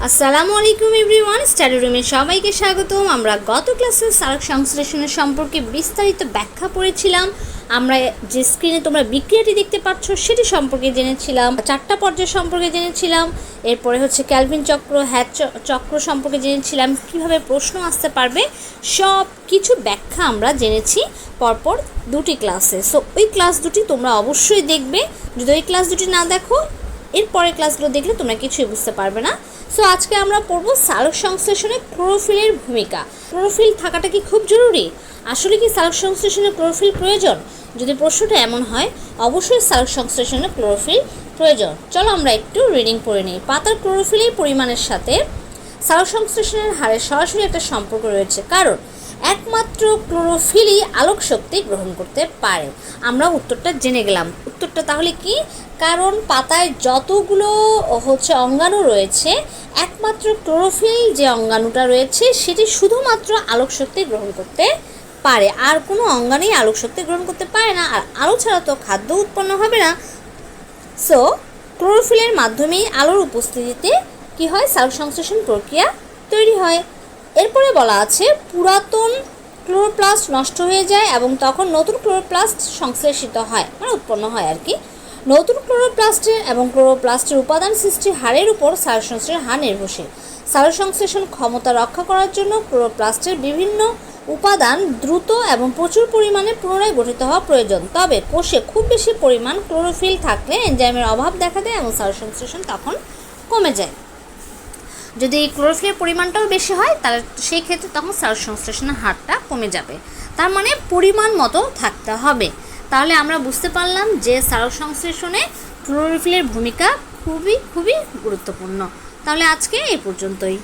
আসসালামু আলাইকুম everyone, study রুমে সবাইকে স্বাগতম। আমরা গত ক্লাসে সারক সংশ্লেষণের সম্পর্কে বিস্তারিত ব্যাখ্যা পড়েছিলাম। আমরা যে স্ক্রিনে তোমরা বিক্রিয়াটি দেখতে পাচ্ছ, সেটি সম্পর্কে জেনেছিলাম, চারটা পর্যায় সম্পর্কে জেনেছিলাম, এরপরে হচ্ছে ক্যালভিন চক্র হ্যাচ চ- চক্র সম্পর্কে জেনেছিলাম, কীভাবে প্রশ্ন আসতে পারবে, সব কিছু ব্যাখ্যা আমরা জেনেছি পরপর দুটি ক্লাসে। সো ওই ক্লাস দুটি তোমরা অবশ্যই দেখবে। যদি ওই ক্লাস দুটি না দেখো এরপরের ক্লাসগুলো দেখলে তোমরা কিছুই বুঝতে পারবে না। সো আজকে আমরা পড়ব সালোক সংশ্লেষণে ক্লোরোফিলের ভূমিকা। ক্লোরোফিল থাকাটা কি খুব জরুরি? আসলে কি সালোক সংশ্লেষণে ক্লোরোফিল প্রয়োজন? যদি প্রশ্নটা এমন হয়, অবশ্যই সালোক সংশ্লেষণে ক্লোরোফিল প্রয়োজন। চলো আমরা একটু রিডিং পড়ে নিই। পাতার ক্লোরোফিলের পরিমাণের সাথে সালোক সংশ্লেষণের হারে সরাসরি একটা সম্পর্ক রয়েছে। কারণ একমাত্র ক্লোরোফিলই আলোক শক্তি গ্রহণ করতে পারে। আমরা উত্তরটা জেনে গেলাম। উত্তরটা তাহলে কি? কারণ পাতায় যতগুলো, হচ্ছে, অঙ্গাণু রয়েছে, একমাত্র ক্লোরোফিল যে অঙ্গাণুটা রয়েছে, সেটি শুধুমাত্র আলোক শক্তি গ্রহণ করতে পারে। আর কোনো অঙ্গাণুই আলোক শক্তি গ্রহণ করতে পারে না। আর আলো ছাড়া তো খাদ্য উৎপন্ন হবে না। সো ক্লোরোফিলের মাধ্যমেই আলোর উপস্থিতিতে কি হয়? সালোক সংশ্লেষণ প্রক্রিয়া তৈরি হয়। এরপরে বলা আছে, পুরাতন ক্লোরোপ্লাস্ট নষ্ট হয়ে যায় এবং তখন নতুন ক্লোরোপ্লাস্ট সংশ্লেষিত হয় মানে উৎপন্ন হয় আর কি। নতুন ক্লোরোপ্লাস্টের এবং ক্লোরোপ্লাস্টের উপাদান সৃষ্টির হারের উপর সালোক সংশ্লেষণের হার নির্ভরশীল। সালোক সংশ্লেষণ ক্ষমতা রক্ষা করার জন্য ক্লোরোপ্লাস্টের বিভিন্ন উপাদান দ্রুত এবং প্রচুর পরিমাণে পুনরায় গঠিত হওয়া প্রয়োজন। তবে কোষে খুব বেশি পরিমাণ ক্লোরোফিল থাকলে এনজাইমের অভাব দেখা দেয় এবং সালোক সংশ্লেষণ তখন কমে যায়। যদি ক্লোরোফিলের পরিমাণটাও বেশি হয়, তাহলে সেই ক্ষেত্রে তখন সাল সংশ্লেষণের হারটা কমে যাবে। তার মানে পরিমাণ মতো থাকতে হবে। তাহলে আমরা বুঝতে পারলাম যে সাল সংশ্লেষণে ক্লোরোফিলের ভূমিকা খুবই খুবই গুরুত্বপূর্ণ। তাহলে আজকে এই পর্যন্তই।